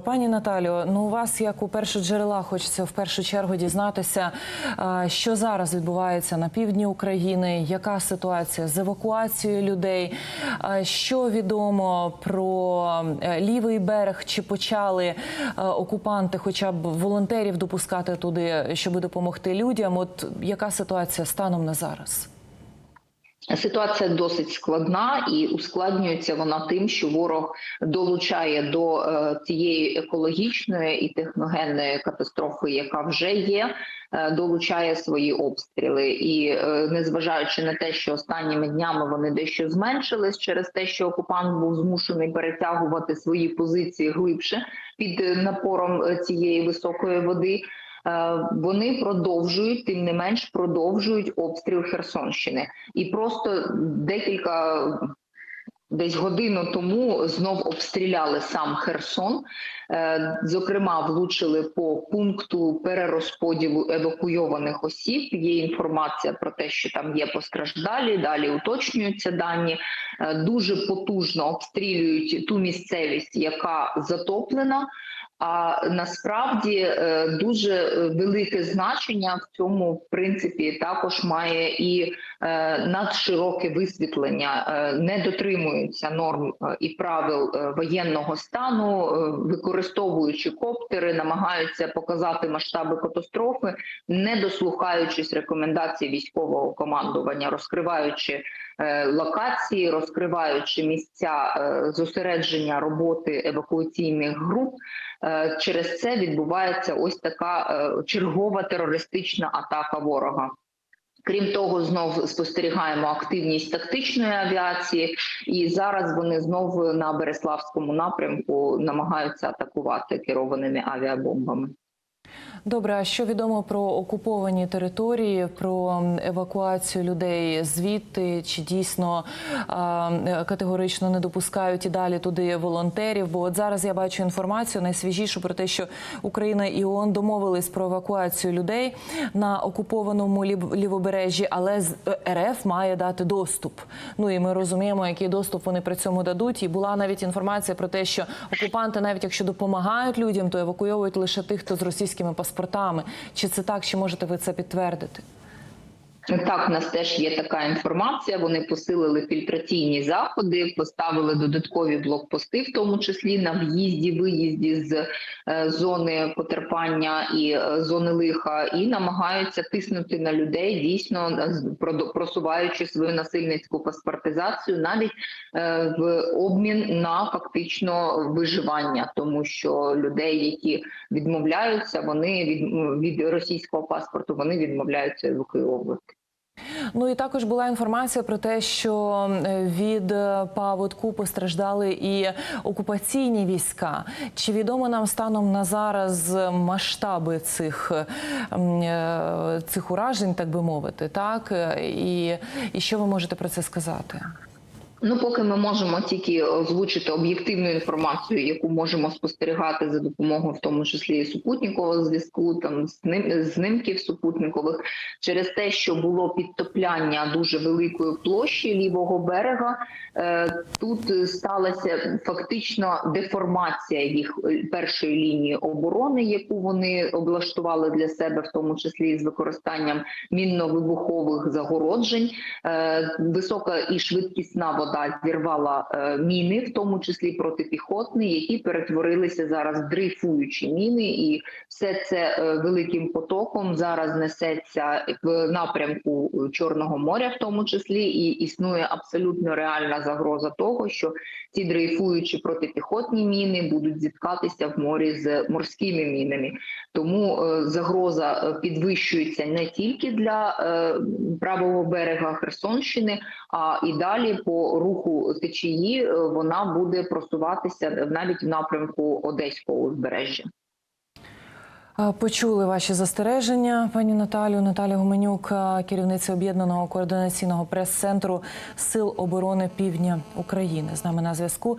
Пані Наталю, ну у вас як у першоджерела хочеться в першу чергу дізнатися, що зараз відбувається на півдні України, яка ситуація з евакуацією людей, що відомо про е, лівий берег, чи почали е, окупанти, хоча б волонтерів допускати туди, щоб допомогти людям? От яка ситуація станом на зараз? Ситуація досить складна і ускладнюється вона тим, що ворог долучає до е, цієї екологічної і техногенної катастрофи, яка вже є, е, долучає свої обстріли. І е, незважаючи на те, що останніми днями вони дещо зменшились через те, що окупант був змушений перетягувати свої позиції глибше під напором цієї високої води. Е, Вони продовжують, тим не менш, продовжують обстріл Херсонщини, і просто декілька десь годину тому знов обстріляли сам Херсон. Е, Зокрема, влучили по пункту перерозподілу евакуйованих осіб. Є інформація про те, що там є постраждалі. Далі уточнюються дані. Е, Дуже потужно обстрілюють ту місцевість, яка затоплена. А насправді е, дуже е, велике значення в цьому в принципі також має і е, надшироке висвітлення, не дотримуються норм і правил воєнного стану, використовуючи коптери, намагаються показати масштаби катастрофи, не дослухаючись рекомендацій військового командування, розкриваючи локації, розкриваючи місця зосередження роботи евакуаційних груп. Е, Через це відбувається ось така е, чергова терористична атака ворога. Крім того, знов спостерігаємо активність тактичної авіації, і зараз вони знов на Береславському напрямку намагаються атакувати керованими авіабомбами. Добре, а що відомо про окуповані території, про евакуацію людей звідти? Чи дійсно категорично не допускають і далі туди волонтерів? Бо от зараз я бачу інформацію найсвіжішу про те, що Україна і ООН домовились про евакуацію людей на окупованому лів- лівобережжі, але з РФ має дати доступ. Ну і ми розуміємо, який доступ вони при цьому дадуть. І була навіть інформація про те, що окупанти, навіть якщо допомагають людям, то евакуйовують лише тих, хто з російськими паспортами. Чи це так? Чи можете ви це підтвердити? Так, в нас теж є така інформація. Вони посилили фільтраційні заходи, поставили додаткові блокпости, в тому числі на в'їзді, виїзді з е, зони потерпання і е, зони лиха, і намагаються тиснути на людей, дійсно е, просуваючи свою насильницьку паспортизацію, навіть в обмін на фактично виживання, тому що людей, які відмовляються, вони від, від російського паспорту, вони відмовляються евакуйовувати. Ну і також була інформація про те, що е, від е, паводку постраждали і окупаційні війська. Чи відомо нам станом на зараз масштаби цих, е, цих уражень, так би мовити, так і, і що ви можете про це сказати? Ну, поки ми можемо тільки озвучити об'єктивну інформацію, яку можемо спостерігати за допомогою, в тому числі і супутникового зв'язку, там зним- знімків супутникових, через те, що було підтопляння дуже великої площі лівого берега. е, Тут сталася фактично деформація їх е, першої лінії оборони, яку вони облаштували для себе, в тому числі з використанням мінно-вибухових загороджень. Е, Висока і швидкісна вода зірвала е, міни, в тому числі протипіхотні, які перетворилися зараз в дрейфуючі міни, і все це е, великим потоком зараз несеться в напрямку е, Чорного моря, в тому числі, і існує абсолютно реальна загроза того, що ці дрейфуючі протипіхотні міни будуть зіткатися в морі з морськими мінами. Тому загроза підвищується не тільки для правого берега Херсонщини, а і далі по руху течії е, вона буде просуватися навіть в напрямку Одеського узбережжя. Почули ваші застереження, пані Наталю. Наталя Гуменюк, керівниця об'єднаного координаційного прес-центру Сил оборони Півдня України, з нами на зв'язку.